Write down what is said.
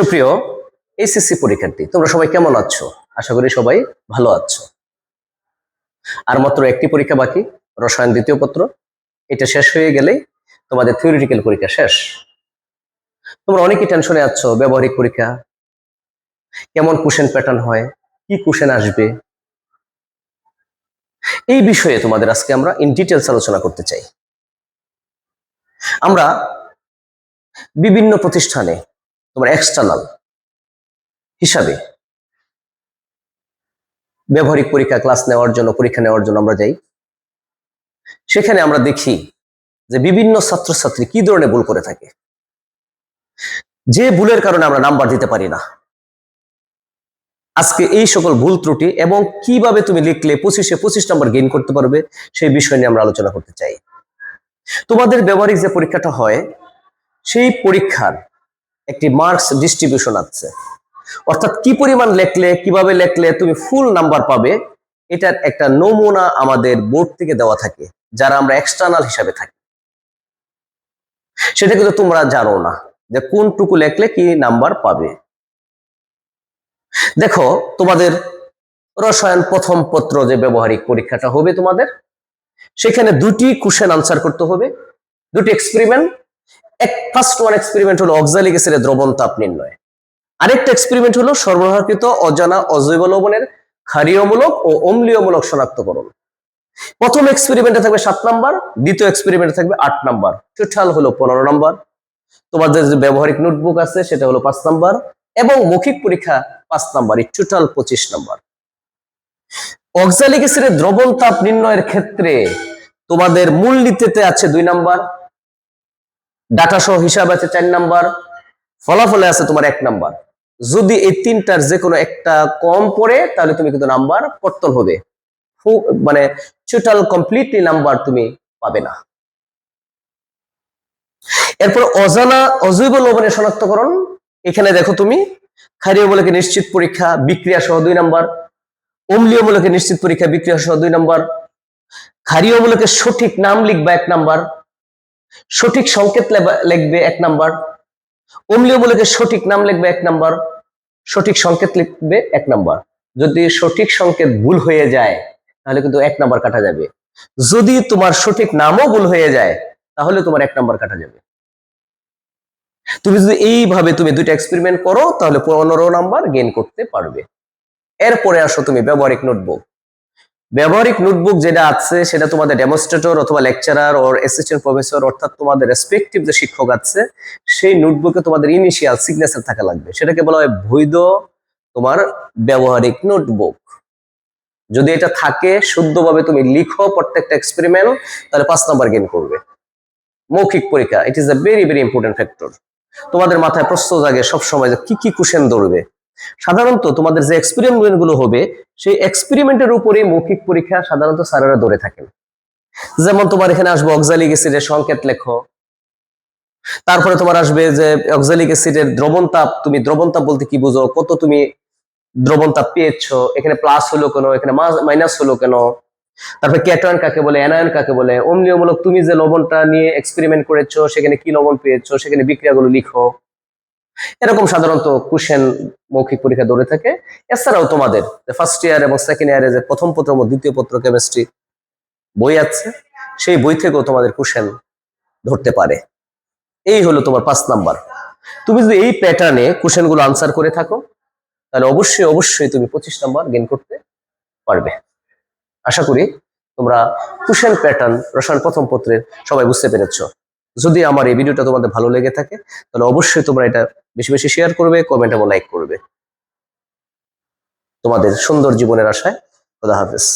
সুপ্রিয় এসএসসি পরীক্ষার্থী, তোমরা সবাই কেমন আছো? আশা করি সবাই ভালো আছো। আর মাত্র একটি পরীক্ষা বাকি, রসায়ন দ্বিতীয় পত্র। এটা শেষ হয়ে গেলেই তোমাদের থিওরিটিক্যাল পরীক্ষা শেষ। তোমরা অনেকেই টেনশনে আছো, ব্যবহারিক পরীক্ষা। কেমন কোশ্চেন প্যাটার্ন হয়, কি কোশ্চেন আসবে? এই বিষয়ে তোমাদের আজকে আমরা ইন ডিটেলস আলোচনা করতে চাই। আমরা বিভিন্ন প্রতিষ্ঠানে তোমার এক্সটার্নাল হিসাবে ব্যবহারিক পরীক্ষা ক্লাস নেওয়ার জন্য, পরীক্ষা নেওয়ার জন্য আমরা যাই। সেখানে আমরা দেখি যে বিভিন্ন ছাত্রছাত্রী কি ধরনের ভুল করে থাকে। যে ভুলের কারণে আমরা নাম্বার দিতে পারি না। আজকে এই সকল ভুল ত্রুটি এবং কীভাবে তুমি লিখলে পঁচিশে পঁচিশ নাম্বার গেইন করতে পারবে, সেই বিষয় নিয়ে আমরা আলোচনা করতে চাই। তোমাদের ব্যবহারিক যে পরীক্ষাটা হয়, সেই পরীক্ষার একটি মার্কস ডিস্ট্রিবিউশন আছে। অর্থাৎ কি পরিমাণ লেখলে, কীভাবে লেখলে তুমি ফুল নাম্বার পাবে, এটার একটা নমুনা আমাদের বোর্ড থেকে দেওয়া থাকে, যারা আমরা এক্সটার্নাল হিসাবে থাকি। সেটা কিন্তু তোমরা জানো না যে কোনটুকু লেখলে কি নাম্বার পাবে। দেখো, তোমাদের রসায়ন প্রথম পত্র যে ব্যবহারিক পরীক্ষাটা হবে তোমাদের, সেখানে দুটি কোশ্চেন আনসার করতে হবে, দুটি এক্সপেরিমেন্ট এক ফার্স্ট ওয়ান এক্সপেরিমেন্ট হলো অক্সালিক অ্যাসিডের দ্রবণ তাপ নির্ণয়। আরেকটা এক্সপেরিমেন্ট হলো সরবরাহকৃত অজানা অজৈব লবণের ক্ষারীয়মূলক ও অম্লীয়মূলক শনাক্তকরণ। প্রথম এক্সপেরিমেন্টে থাকবে সাত নাম্বার, দ্বিতীয় এক্সপেরিমেন্টে থাকবে আট নাম্বার। টোটাল হলো পনেরো নাম্বার। তোমাদের যে ব্যবহারিক নোটবুক আছে, সেটা হলো পাঁচ নাম্বার এবং মৌখিক পরীক্ষা পাঁচ নাম্বার টোটাল পঁচিশ নাম্বার। অক্সালিক অ্যাসিডের দ্রবণ তাপ নির্ণয়ের ক্ষেত্রে তোমাদের মূল নীতিতে আছে দুই নাম্বার ডাটা সহ হিসাব আছে চার নাম্বার, ফলাফলে আছে তোমার এক নাম্বার। যদি এই তিনটার যে কোনো একটা কম পড়ে, তাহলে তুমি কিন্তু নাম্বার কর্তন হবে। মানে টোটাল কমপ্লিটলি নাম্বার তুমি পাবে না। এরপর অজানা অজৈব লবণের শনাক্তকরণ। এখানে দেখো তুমি ক্ষারীয় মূলকে নিশ্চিত পরীক্ষা বিক্রিয়া সহ দুই নাম্বার অম্লীয় মূলকে নিশ্চিত পরীক্ষা বিক্রিয়া সহ দুই নাম্বার ক্ষারীয় মূলকে সঠিক নাম লিখবা এক নাম্বার সঠিক সংকেত লিখবে এক নাম্বার। অম্লীয় মূলকে সঠিক নাম লিখবে এক নাম্বার। সঠিক সংকেত লিখবে এক নাম্বার। যদি সঠিক সংকেত ভুল হয়ে যায়, তাহলে কিন্তু এক নাম্বার কাটা যাবে। যদি তোমার সঠিক নামও ভুল হয়ে যায়, তাহলে তোমার এক নাম্বার কাটা যাবে। তুমি যদি এইভাবে তুমি দুইটা এক্সপেরিমেন্ট করো, তাহলে পনেরো নাম্বার গেইন করতে পারবে। এরপরে আসো তুমি ব্যবহারিক নোটবুক ব্যবহারিক নোটবুক যেটা আছে, সেটা তোমাদের ডেমোস্ট্রেটর অথবা লেকচারার ওর অ্যাসিস্ট্যান্ট প্রফেসর অর্থাৎ তোমাদের রেসপেক্টিভ যে শিক্ষক আছে, সেই নোটবুকে তোমাদের ইনিশিয়াল সিগনেচার থাকা লাগবে। সেটাকে বলা হয় বৈধ তোমার ব্যবহারিক নোটবুক যদি এটা থাকে, শুদ্ধভাবে তুমি লিখো প্রত্যেকটা এক্সপেরিমেন্ট তাহলে পাঁচ নাম্বার গেইন করবে। মৌখিক পরীক্ষা it is a very very important factor তোমাদের মাথায় প্রশ্ন জাগে সবসময় যে কি কি কোশ্চেন ধরবে? সাধারণত তোমাদের যে এক্সপেরিমেন্টগুলো হবে, সেই এক্সপেরিমেন্টের উপরে মৌখিক পরীক্ষা সাধারণত স্যারেরা ধরে থাকেন। যেমন তোমার এখানে আসবে অক্সালিক অ্যাসিডের সংকেত লেখো। তারপরে তোমার আসবে যে অক্সালিক অ্যাসিডের দ্রবণ তাপ, তুমি দ্রবণ তাপ বলতে কি বুঝো? কত তুমি দ্রবণ তাপ পেয়েছ? এখানে প্লাস হলো কেন? এখানে মাইনাস হলো কেন? তারপরে ক্যাটায়ন কাকে বলে? অ্যানায়ন কাকে বলে? অম্লীয়মূলক তুমি যে লবণটা নিয়ে এক্সপেরিমেন্ট করেছ, সেখানে কি লবণ পেয়েছ? সেখানে বিক্রিয়াগুলো লিখো। এরকম সাধারণত কুশেন মৌখিক পরীক্ষা দৌড়ে থাকে। এছাড়াও তোমাদের ফার্স্ট ইয়ার এবং সেকেন্ড ইয়ারে যে প্রথম পত্র এবং দ্বিতীয় পত্র কেমিস্ট্রি বই আছে, সেই বই থেকেও তোমাদের কুশেন ধরতে পারে। এই হলো তোমার পাঁচ নাম্বার। তুমি যদি এই প্যাটার্নে কোশ্চেনগুলো আনসার করে থাকো, তাহলে অবশ্যই অবশ্যই তুমি পঁচিশ নাম্বার গেইন করতে পারবে। আশা করি তোমরা কুশন প্যাটার্ন রসায়ন প্রথম পত্রের সবাই বুঝতে পেরেছ। যদি আমার এই ভিডিওটা তোমাদের ভালো লেগে থাকে, তাহলে অবশ্যই তোমরা এটা বেশি বেশি শেয়ার করবে কমেন্ট এবং লাইক করবে। তোমাদের সুন্দর জীবনের আশায়, খোদা হাফেজ।